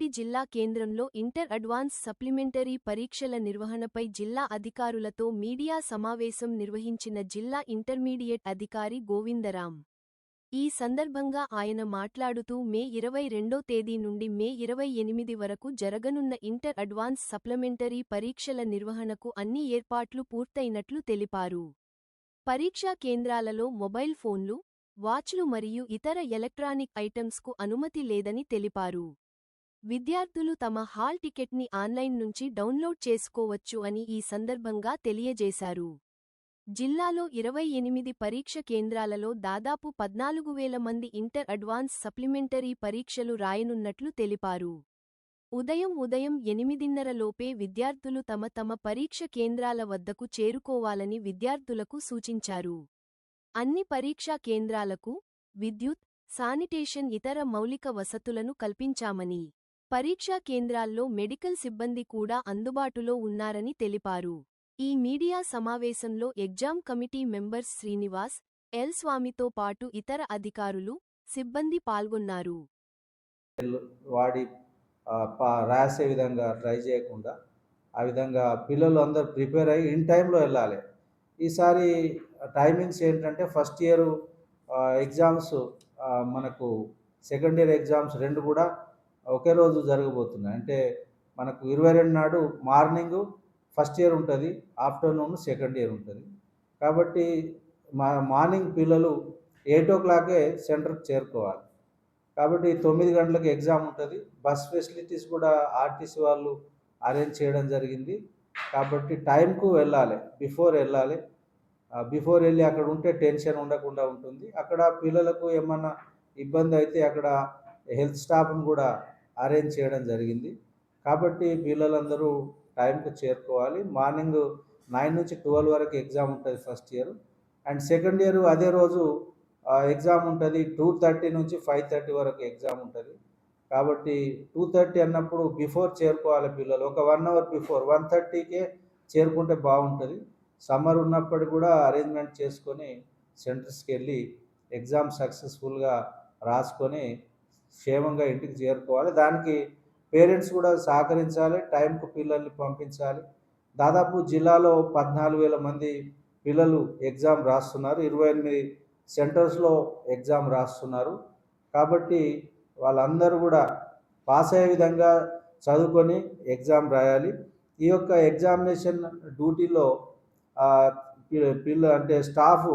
రంగారెడ్డి జిల్లా కేంద్రంలో inter advance supplementary పరీక్షల నిర్వహణపై జిల్లా అధికారులతో మీడియా సమావేశం నిర్వహించిన జిల్లా ఇంటర్మీడియట్ అధికారి గోవిందరాం ఈ సందర్భంగా ఆయన మాట్లాడుతూ మే ఇరవై రెండో తేదీ నుండి మే ఇరవై ఎనిమిది వరకు జరగనున్న ఇంటర్ అడ్వాన్స్ సప్లిమెంటరీ పరీక్షల నిర్వహణకు అన్ని ఏర్పాట్లు పూర్తయినట్లు తెలిపారు. పరీక్షా కేంద్రాలలో మొబైల్ ఫోన్లు వాచ్లు మరియు ఇతర ఎలక్ట్రానిక్ ఐటమ్స్కు అనుమతి లేదని తెలిపారు. విద్యార్థులు తమ హాల్ టికెట్ని ఆన్లైన్ నుంచి డౌన్లోడ్ చేసుకోవచ్చు అని ఈ సందర్భంగా తెలియజేశారు. జిల్లాలో ఇరవై ఎనిమిది పరీక్ష కేంద్రాలలో దాదాపు పద్నాలుగు వేల మంది ఇంటర్ అడ్వాన్స్ సప్లిమెంటరీ పరీక్షలు రాయనున్నట్లు తెలిపారు. ఉదయం ఉదయం ఎనిమిదిన్నర లోపే విద్యార్థులు తమ తమ పరీక్ష కేంద్రాల వద్దకు చేరుకోవాలని విద్యార్థులకు సూచించారు. అన్ని పరీక్షా కేంద్రాలకు విద్యుత్ శానిటేషన్ ఇతర మౌలిక వసతులను కల్పించామని పరీక్షా కేంద్రాల్లో మెడికల్ సిబ్బంది కూడా అందుబాటులో ఉన్నారని తెలిపారు. ఈ మీడియా సమావేశంలో exam committee members Srinivas L స్వామితో పాటు ఇతర అధికారులు సిబ్బంది పాల్గొన్నారు. వాడి రాసే విధంగా ట్రై చేయకుండా ఆ విధంగా పిల్లలు అందరు ప్రిపేర్ అయ్యి ఇన్ టైంలో వెళ్ళాలి. ఈసారి టైమింగ్స్ ఏంటంటే ఫస్ట్ ఇయర్ ఎగ్జామ్స్ మనకు సెకండ్ ఇయర్ ఎగ్జామ్స్ రెండు కూడా ఒకే రోజు జరగబోతున్నాయి. అంటే మనకు ఇరవై రెండు నాడు మార్నింగ్ ఫస్ట్ ఇయర్ ఉంటుంది ఆఫ్టర్నూన్ సెకండ్ ఇయర్ ఉంటుంది. కాబట్టి మా మార్నింగ్ పిల్లలు ఎయిట్ ఓ క్లాకే సెంటర్కి చేరుకోవాలి. కాబట్టి తొమ్మిది గంటలకు ఎగ్జామ్ ఉంటుంది. బస్ ఫెసిలిటీస్ కూడా ఆర్టీసీ వాళ్ళు అరేంజ్ చేయడం జరిగింది. కాబట్టి టైంకు వెళ్ళాలి బిఫోర్ వెళ్ళాలి. బిఫోర్ వెళ్ళి అక్కడ ఉంటే టెన్షన్ ఉండకుండా ఉంటుంది. అక్కడ పిల్లలకు ఏమన్నా ఇబ్బంది అయితే అక్కడ హెల్త్ స్టాఫ్ను కూడా అరేంజ్ చేయడం జరిగింది. కాబట్టి పిల్లలందరూ టైంకు చేరుకోవాలి. మార్నింగ్ నైన్ నుంచి ట్వెల్వ్ వరకు ఎగ్జామ్ ఉంటుంది first year. And second year అదే రోజు ఎగ్జామ్ ఉంటుంది. టూ థర్టీ నుంచి ఫైవ్ థర్టీ వరకు ఎగ్జామ్ ఉంటుంది. కాబట్టి టూ థర్టీ అన్నప్పుడు బిఫోర్ చేరుకోవాలి పిల్లలు. ఒక వన్ అవర్ బిఫోర్ వన్ థర్టీకే చేరుకుంటే బాగుంటుంది. సమ్మర్ ఉన్నప్పటికీ కూడా అరేంజ్మెంట్ చేసుకొని సెంటర్స్కి వెళ్ళి ఎగ్జామ్ సక్సెస్ఫుల్గా రాసుకొని క్షేమంగా ఇంటికి చేరుకోవాలి. దానికి పేరెంట్స్ కూడా సహకరించాలి. టైంకు పిల్లల్ని పంపించాలి. దాదాపు జిల్లాలో పద్నాలుగు వేల మంది పిల్లలు ఎగ్జామ్ రాస్తున్నారు. ఇరవై ఎనిమిది సెంటర్స్లో ఎగ్జామ్ రాస్తున్నారు. కాబట్టి వాళ్ళందరూ కూడా పాస్ అయ్యే విధంగా చదువుకొని ఎగ్జామ్ రాయాలి. ఈ యొక్క ఎగ్జామినేషన్ డ్యూటీలో పిల్ల అంటే స్టాఫ్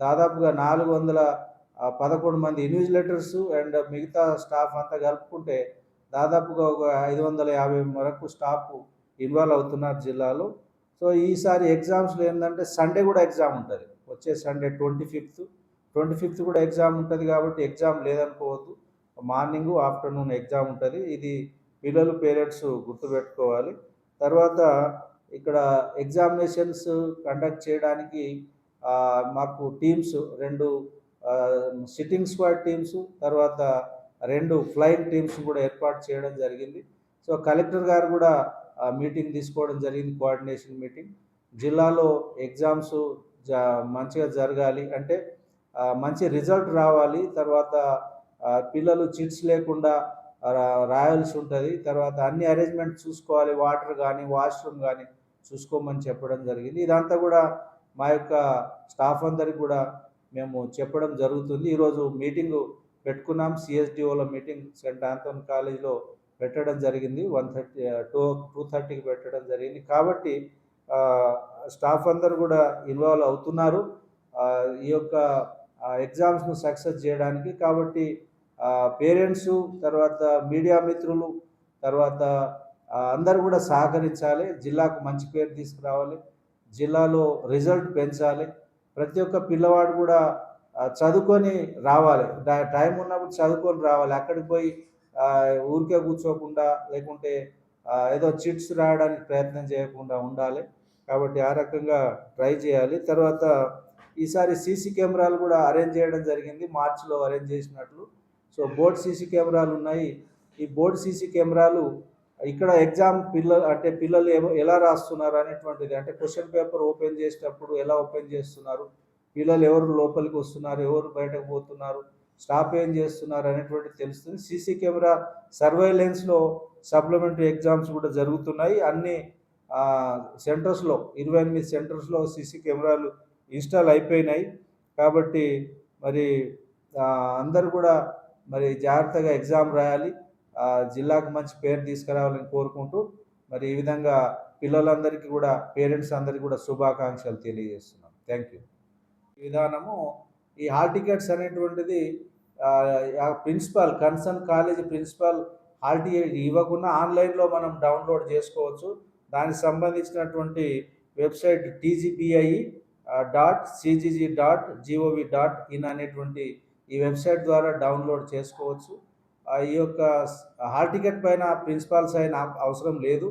దాదాపుగా నాలుగు వందల పదకొండు మంది ఇన్విజిలేటర్స్ అండ్ మిగతా స్టాఫ్ అంతా కలుపుకుంటే దాదాపుగా ఒక ఐదు వందల యాభై వరకు స్టాఫ్ ఇన్వాల్వ్ అవుతున్నారు జిల్లాలో. సో ఈసారి ఎగ్జామ్స్లో ఏంటంటే సండే కూడా ఎగ్జామ్ ఉంటుంది. వచ్చే Sunday twenty fifth. Twenty fifth కూడా ఎగ్జామ్ ఉంటుంది కాబట్టి ఎగ్జామ్ లేదనుకోవద్దు. మార్నింగ్ ఆఫ్టర్నూన్ ఎగ్జామ్ ఉంటుంది. ఇది పిల్లలు పేరెంట్స్ గుర్తుపెట్టుకోవాలి. తర్వాత ఇక్కడ ఎగ్జామినేషన్స్ కండక్ట్ చేయడానికి మాకు టీమ్స్ రెండు సిట్టింగ్ స్క్వాడ్ టీమ్స్ తర్వాత రెండు ఫ్లైయింగ్ టీమ్స్ కూడా ఏర్పాటు చేయడం జరిగింది. సో కలెక్టర్ గారు కూడా మీటింగ్ తీసుకోవడం జరిగింది కోఆర్డినేషన్ మీటింగ్ జిల్లాలో ఎగ్జామ్స్ జ మంచిగా జరగాలి. అంటే మంచి రిజల్ట్ రావాలి. తర్వాత పిల్లలు చిట్స్ లేకుండా రాయాల్సి ఉంటుంది. తర్వాత అన్ని అరేంజ్మెంట్ చూసుకోవాలి. వాటర్ కానీ వాష్రూమ్ కానీ చూసుకోమని చెప్పడం జరిగింది. ఇదంతా కూడా మా యొక్క స్టాఫ్ అందరికి కూడా మేము చెప్పడం జరుగుతుంది. ఈరోజు మీటింగ్ పెట్టుకున్నాం. సిఎస్డిఓల మీటింగ్ సెంట్ ఆంథోన్ కాలేజ్లో పెట్టడం జరిగింది. వన్ థర్టీ టూ టూ థర్టీకి పెట్టడం జరిగింది. కాబట్టి స్టాఫ్ అందరు కూడా ఇన్వాల్వ్ అవుతున్నారు. ఈ యొక్క ఎగ్జామ్స్ను సక్సెస్ చేయడానికి. కాబట్టి పేరెంట్స్ తర్వాత మీడియా మిత్రులు తర్వాత అందరు కూడా సహకరించాలి. జిల్లాకు మంచి పేరు తీసుకురావాలి. జిల్లాలో రిజల్ట్ పెంచాలి. ప్రతి ఒక్క పిల్లవాడు కూడా చదువుకొని రావాలి. టైం ఉన్నప్పుడు చదువుకొని రావాలి. అక్కడికి పోయి ఊరికే కూర్చోకుండా లేకుంటే ఏదో చిట్స్ రాయడానికి ప్రయత్నం చేయకుండా ఉండాలి. కాబట్టి ఆ రకంగా ట్రై చేయాలి. తర్వాత ఈసారి సీసీ కెమెరాలు కూడా అరేంజ్ చేయడం జరిగింది. మార్చిలో అరేంజ్ చేసినట్లు. సో బోర్డ్ సీసీ కెమెరాలు ఉన్నాయి. ఈ బోర్డ్ సీసీ కెమెరాలు ఇక్కడ ఎగ్జామ్ పిల్లలు అంటే పిల్లలు ఏమో ఎలా రాస్తున్నారు అనేటువంటిది అంటే క్వశ్చన్ పేపర్ ఓపెన్ చేసేటప్పుడు ఎలా ఓపెన్ చేస్తున్నారు? పిల్లలు ఎవరు లోపలికి వస్తున్నారు? ఎవరు బయటకు పోతున్నారు? స్టాప్ ఏం చేస్తున్నారు అనేటువంటిది తెలుస్తుంది. సీసీ కెమెరా సర్వైలెన్స్లో సప్లిమెంటరీ ఎగ్జామ్స్ కూడా జరుగుతున్నాయి. అన్ని సెంటర్స్లో ఇరవై ఎనిమిది సెంటర్స్లో సీసీ కెమెరాలు ఇన్స్టాల్ అయిపోయినాయి. కాబట్టి మరి అందరు అందరూ కూడా మరి జాగ్రత్తగా ఎగ్జామ్ రాయాలి. జిల్లాకు మంచి పేరు తీసుకురావాలని కోరుకుంటూ మరి ఈ విధంగా పిల్లలందరికీ కూడా పేరెంట్స్ అందరికీ కూడా శుభాకాంక్షలు తెలియజేస్తున్నాం. థ్యాంక్ యూ ఈ విధానము ఈ హాల్ టికెట్స్ అనేటువంటిది principal concern college principal hall ticket ఇవ్వకుండా ఆన్లైన్లో మనం డౌన్లోడ్ చేసుకోవచ్చు. దానికి సంబంధించినటువంటి website TGBI dot CGG dot GOV dot in అనేటువంటి ఈ వెబ్సైట్ ద్వారా డౌన్లోడ్ చేసుకోవచ్చు. ఈ యొక్క హాల్ టికెట్ పైన ప్రిన్సిపాల్ సైన్ అవసరం లేదు.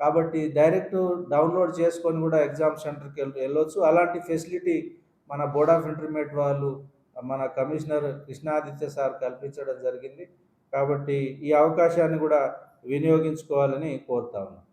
కాబట్టి డైరెక్ట్ డౌన్లోడ్ చేసుకొని కూడా ఎగ్జామ్ సెంటర్కి వెళ్ళొచ్చు. అలాంటి ఫెసిలిటీ మన బోర్డ్ ఆఫ్ ఇంటర్మీడియట్ వాళ్ళు మన కమిషనర్ కృష్ణాదిత్య సార్ కల్పించడం జరిగింది. కాబట్టి ఈ అవకాశాన్ని కూడా వినియోగించుకోవాలని కోరుతా ఉన్నాను